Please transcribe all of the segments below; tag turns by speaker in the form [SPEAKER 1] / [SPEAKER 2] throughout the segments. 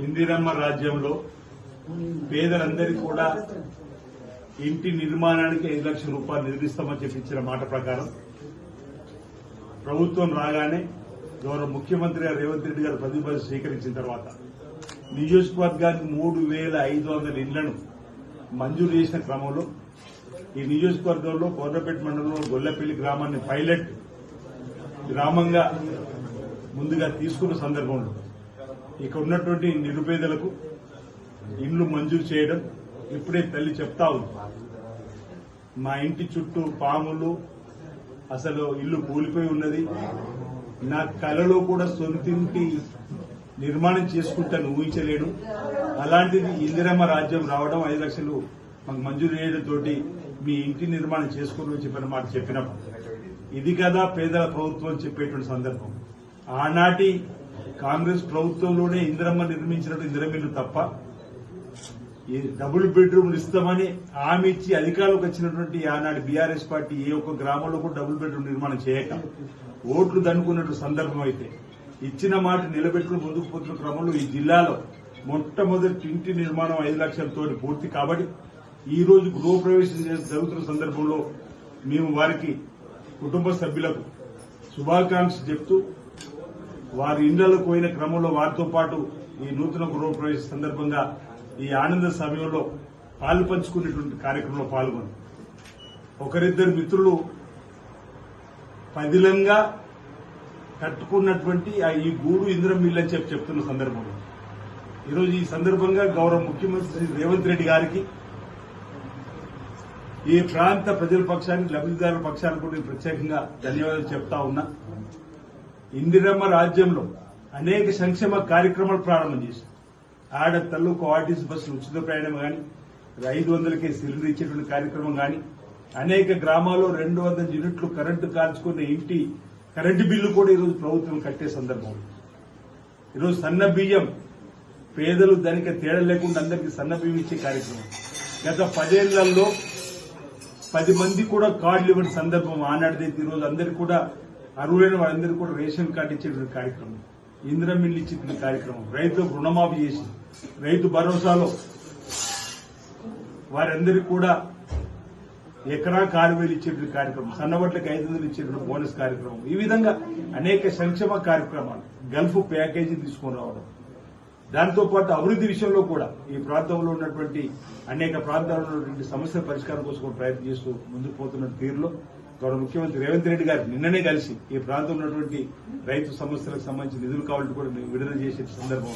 [SPEAKER 1] ఇందిరమ్మ రాజ్యంలో పేదలందరికీ కూడా ఇంటి నిర్మాణానికి ఐదు లక్షల రూపాయలు నిర్మిస్తామని చెప్పి ఇచ్చిన మాట ప్రకారం ప్రభుత్వం రాగానే గౌరవ ముఖ్యమంత్రి గారు రేవంత్ రెడ్డి గారు ప్రతిభ స్వీకరించిన తర్వాత నియోజకవర్గానికి మూడు వేల ఐదు వందల ఇళ్ళను మంజూరు చేసిన క్రమంలో ఈ నియోజకవర్గంలో కోర్రపేట మండలంలో గొల్లపల్లి గ్రామాన్ని పైలట్ గ్రామంగా ముందుగా తీసుకున్న సందర్భంలో ఇక్కడ ఉన్నటువంటి నిరుపేదలకు ఇల్లు మంజూరు చేయడం ఇప్పుడే తల్లి చెప్తా ఉంది. మా ఇంటి చుట్టూ పాములు అసలు ఇల్లు కూలిపోయి ఉన్నది. నా కలలో కూడా సొంతింటి నిర్మాణం చేసుకుంటాను ఊహించలేను. అలాంటిది ఇందిరమ్మ రాజ్యం రావడం ఐదు లక్షలు మాకు మంజూరు చేయడంతో మీ ఇంటి నిర్మాణం చేసుకోవాలని చెప్పిన మాట చెప్పినప్పుడు ఇది కదా పేదల ప్రభుత్వం చెప్పేటువంటి సందర్భం. ఆనాటి కాంగ్రెస్ ప్రభుత్వంలోనే ఇందిరమ్మ నిర్మించినట్టు ఇందిరమిల్లు తప్ప ఈ డబుల్ బెడ్రూమ్ ఇస్తామని హామీ ఇచ్చి అధికారంలోకి వచ్చినటువంటి ఆనాడు బీఆర్ఎస్ పార్టీ ఏ ఒక్క గ్రామంలో కూడా డబుల్ బెడ్రూమ్ నిర్మాణం చేయక ఓట్లు దన్నుకున్నట్టు సందర్భం అయితే ఇచ్చిన మాట నిలబెట్టుకుని ముందుకు పోతున్న క్రమంలో ఈ జిల్లాలో మొట్టమొదటి ఇంటి నిర్మాణం ఐదు లక్షలతో పూర్తి కాబట్టి ఈ రోజు గృహప్రవేశం జరుగుతున్న సందర్భంలో మేము వారికి కుటుంబ సభ్యులకు శుభాకాంక్షలు చెప్తూ వారి ఇండ్లకు పోయిన క్రమంలో వారితో పాటు ఈ నూతన గృహప్రవేశ సందర్భంగా ఈ ఆనంద సమయంలో పాలు పంచుకునేటువంటి కార్యక్రమంలో పాల్గొని ఒకరిద్దరు మిత్రులు పదిలంగా కట్టుకున్నటువంటి ఆ ఈ గూడు ఇంద్రం మిల్ అని చెప్పి చెప్తున్న సందర్భంలో ఈరోజు ఈ సందర్భంగా గౌరవ ముఖ్యమంత్రి శ్రీ రేవంత్ రెడ్డి గారికి ఈ ప్రాంత ప్రజల పక్షానికి లబ్దిదారుల పక్షానికి నేను ప్రత్యేకంగా ధన్యవాదాలు చెప్తా ఉన్నా. ఇందిరమ్మ రాజ్యంలో అనేక సంక్షేమ కార్యక్రమాలు ప్రారంభం చేశారు ఆడ తల్లుకు బస్సులు ఉచిత ప్రయాణం కానీ ఐదు వందలకే సిలిండర్ ఇచ్చేటువంటి కార్యక్రమం కానీ అనేక గ్రామాల్లో రెండు వందల యూనిట్లు కరెంటు కాల్చుకున్న ఇంటి కరెంటు బిల్లు కూడా ఈరోజు ప్రభుత్వం కట్టే సందర్భం ఉంది. ఈరోజు సన్న బియ్యం పేదలు దానికి తేడా లేకుండా అందరికీ సన్న బియ్యం ఇచ్చే కార్యక్రమం గత పదేళ్ళలో పది మంది కూడా కార్డులు ఇవ్వని సందర్భం ఆనాటిదైతే ఈరోజు అందరికీ కూడా అర్హులైన వారందరికీ కూడా రేషన్ కార్డు ఇచ్చేటువంటి కార్యక్రమం. ఇందిరా మిల్లు ఇచ్చేటువంటి కార్యక్రమం. రైతులకు రుణమాఫీ చేసి రైతు భరోసాలో వారందరికీ కూడా ఎకరా ఆరు వేలు ఇచ్చేటువంటి కార్యక్రమం సన్నబట్లకు ఐదు వందలు ఇచ్చేటువంటి బోనస్ కార్యక్రమం. ఈ విధంగా అనేక సంక్షేమ కార్యక్రమాలు గల్ఫ్ ప్యాకేజీ తీసుకొని రావడం. దాంతో పాటు అభివృద్ధి విషయంలో కూడా ఈ ప్రాంతంలో ఉన్నటువంటి అనేక ప్రాంతాల్లో ఉన్నటువంటి సమస్యల పరిష్కారం కోసం ప్రయత్నం చేస్తూ ముందుకు పోతున్న తీరులో గౌరవ ముఖ్యమంత్రి రేవంత్ రెడ్డి గారు నిన్ననే కలిసి ఈ ప్రాంతంలో ఉన్నటువంటి రైతు సమస్యలకు సంబంధించి నిధులు కావాలంటే కూడా విడుదల చేసే సందర్భం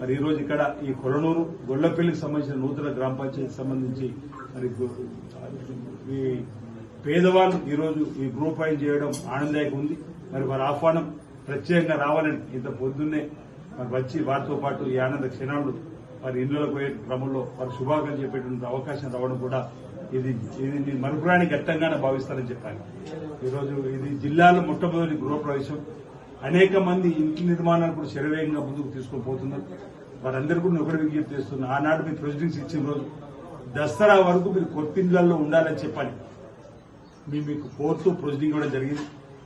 [SPEAKER 1] మరి ఈ రోజు ఇక్కడ ఈ కొలనూరు గొల్లపల్లికి సంబంధించిన నూతన గ్రామ పంచాయతీ సంబంధించి మరి ఈ పేదవాళ్ళు ఈ రోజు ఈ గ్రూప్ అయిన చేయడం ఆనందదాయకం ఉంది. మరి వారి ఆహ్వానం ప్రత్యేకంగా రావాలని ఇంత పొద్దున్నే మరి వచ్చి వారితో పాటు ఈ ఆనంద క్షణాలు వారి ఇళ్ళకు పోయే క్రమంలో వారి శుభాకాంక్షలు చెప్పేటువంటి అవకాశం రావడం కూడా ఇది ఇది మరుపురాని ఘట్టంగానే భావిస్తారని చెప్పాలి. ఈరోజు ఇది జిల్లాలో మొట్టమొదటి గృహప్రవేశం. అనేక మంది ఇంటి నిర్మాణాలు కూడా శరవేగంగా ముందుకు తీసుకుని పోతున్నారు. వారందరూ కూడా నొకరి విజ్ఞప్తి చేస్తున్నారు ఆనాడు మీరు ప్రెసిడెన్స్ ఇచ్చిన రోజు దసరా వరకు మీరు కొత్తిళ్ళలో ఉండాలని చెప్పాలి. మేము మీకు కోర్టు ప్రొసీడింగ్ కూడా జరిగింది.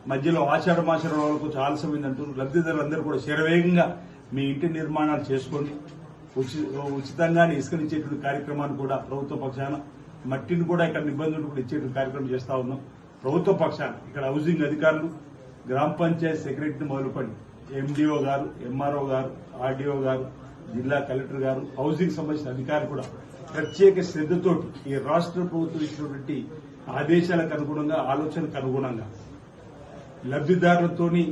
[SPEAKER 1] మధ్యలో ఆషాఢ మాషాఢ వరకు చాలా ఆలస్యమైంది అంటున్నారు. లబ్దిదారులందరూ కూడా శరవేగంగా మీ ఇంటి నిర్మాణాలు చేసుకోండి. ఉచి- ఉచితంగానే ఇసుకనిచ్చేటువంటి కార్యక్రమాన్ని కూడా ప్రభుత్వ పక్షాన మట్టిని కూడా ఇక్కడ నిబంధనలు కూడా ఇచ్చే కార్యక్రమం చేస్తా ఉన్నాం. ప్రభుత్వ పక్షాన ఇక్కడ హౌసింగ్ అధికారులు గ్రామ పంచాయతీ సెక్రటరీని మొదలుకొని ఎండిఓ గారు ఎంఆర్ఓ గారు ఆర్డీఓ గారు జిల్లా కలెక్టర్ గారు హౌసింగ్ సంబంధించిన అధికారులు కూడా ప్రత్యేక శ్రద్ధతోటి ఈ రాష్ట్ర ప్రభుత్వం ఇచ్చినటువంటి ఆదేశాలకు అనుగుణంగా ఆలోచనకు అనుగుణంగా లబ్దిదారులతోని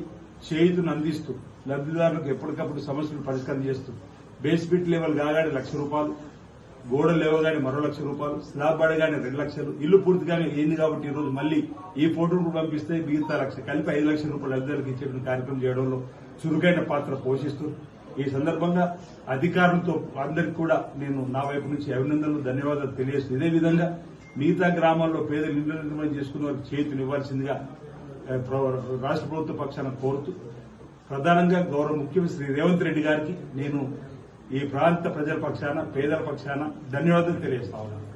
[SPEAKER 1] చేయుతును అందిస్తూ లబ్దిదారులకు ఎప్పటికప్పుడు సమస్యలు పరిష్కారం చేస్తూ బేస్మెంట్ లెవెల్ కాగానే లక్ష రూపాయలు గోడ లేవగానే మరో లక్ష రూపాయలు స్లాబ్ పడగానే రెండు లక్షలు ఇల్లు పూర్తిగానే ఏంది కాబట్టి ఈ రోజు మళ్ళీ ఈ ఫోటోను పంపిస్తే మిగతా లక్ష కలిపి ఐదు లక్షల రూపాయలు అధికారులకు ఇచ్చేటువంటి కార్యక్రమం చేయడంలో చురుకైన పాత్ర పోషిస్తూ ఈ సందర్భంగా అధికారులతో అందరికి కూడా నేను నా వైపు నుంచి అభినందనలు ధన్యవాదాలు తెలియజేస్తూ ఇదే విధంగా మిగతా గ్రామాల్లో పేదలు ఇండ్ల నిర్మాణం చేసుకున్న వారికి చేతులు ఇవ్వాల్సిందిగా రాష్ట్ర ప్రభుత్వ పక్షాన కోరుతూ ప్రధానంగా గౌరవ ముఖ్యమంత్రి శ్రీ రేవంత్ రెడ్డి గారికి నేను ఈ ప్రాంత ప్రజల పక్షాన పేదల పక్షాన ధన్యవాదాలు తెలియజేస్తా ఉన్నాను.